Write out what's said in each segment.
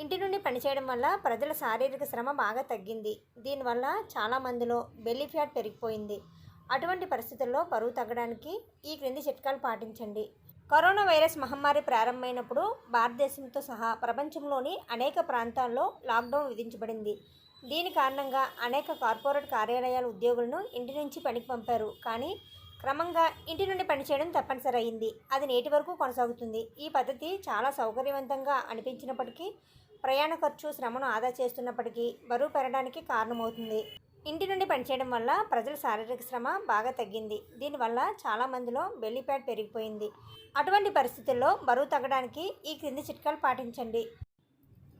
ఇంటి నుండి పనిచేయడం వల్ల ప్రజల శారీరక శ్రమ బాగా తగ్గింది. దీనివల్ల చాలా మందిలో బెల్లీ ఫ్యాట్ పెరిగిపోయింది. అటువంటి పరిస్థితుల్లో బరువు తగ్గడానికి ఈ క్రింది చిట్కాలు పాటించండి. కరోనా వైరస్ మహమ్మారి ప్రారంభమైనప్పుడు భారతదేశంతో సహా ప్రపంచంలోని అనేక ప్రాంతాల్లో లాక్డౌన్ విధించబడింది. దీని కారణంగా అనేక కార్పొరేట్ కార్యాలయాల ఉద్యోగులను ఇంటి నుంచి పనికి పంపారు. కానీ క్రమంగా ఇంటి నుండి పనిచేయడం తప్పనిసరి అయింది అది నేటి వరకు కొనసాగుతుంది. ఈ పద్ధతి చాలా సౌకర్యవంతంగా అనిపించినప్పటికీ ప్రయాణ ఖర్చు శ్రమను ఆదా చేస్తున్నప్పటికీ బరువు పెరగడానికి కారణమవుతుంది. ఇంటి నుండి పనిచేయడం వల్ల ప్రజల శారీరక శ్రమ బాగా తగ్గింది. దీనివల్ల చాలా మందిలో బెల్లీ పెరిగిపోయింది. అటువంటి పరిస్థితుల్లో బరువు తగ్గడానికి ఈ క్రింది చిట్కాలు పాటించండి.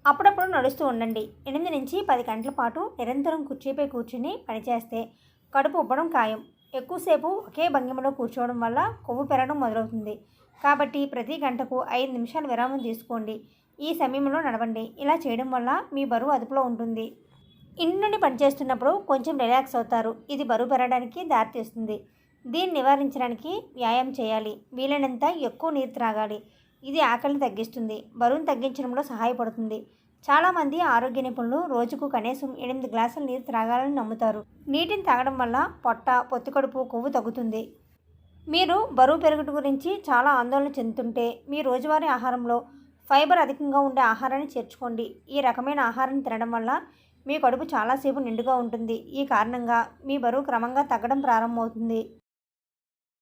అప్పుడప్పుడు నడుస్తూ ఉండండి. ఎనిమిది నుంచి పది గంటల పాటు నిరంతరం కుర్చీపై కూర్చుని పనిచేస్తే కడుపు ఉబ్బడం ఖాయం. ఎక్కువసేపు ఒకే భంగిమలో కూర్చోవడం వల్ల కొవ్వు పెరగడం మొదలవుతుంది. కాబట్టి ప్రతి గంటకు ఐదు నిమిషాలు విరామం తీసుకోండి. ఈ సమయంలో నడవండి. ఇలా చేయడం వల్ల మీ బరువు అదుపులో ఉంటుంది. ఇంటి నుండి పనిచేస్తున్నప్పుడు కొంచెం రిలాక్స్ అవుతారు. ఇది బరువు పెరగడానికి దారితీస్తుంది. దీన్ని నివారించడానికి వ్యాయామం చేయాలి. వీలైనంత ఎక్కువ నీరు త్రాగాలి. ఇది ఆకలిని తగ్గిస్తుంది. బరువును తగ్గించడంలో సహాయపడుతుంది. చాలామంది ఆరోగ్య నిపుణులు రోజుకు కనీసం ఎనిమిది గ్లాసుల నీరు త్రాగాలని నమ్ముతారు. నీటిని తాగడం వల్ల పొట్ట పొత్తికడుపు కొవ్వు తగ్గుతుంది. మీరు బరువు పెరుగుట గురించి చాలా ఆందోళన చెందుతుంటే మీ రోజువారీ ఆహారంలో ఫైబర్ అధికంగా ఉండే ఆహారాన్ని చేర్చుకోండి. ఈ రకమైన ఆహారాన్ని తినడం వల్ల మీ కడుపు చాలాసేపు నిండుగా ఉంటుంది. ఈ కారణంగా మీ బరువు క్రమంగా తగ్గడం ప్రారంభమవుతుంది.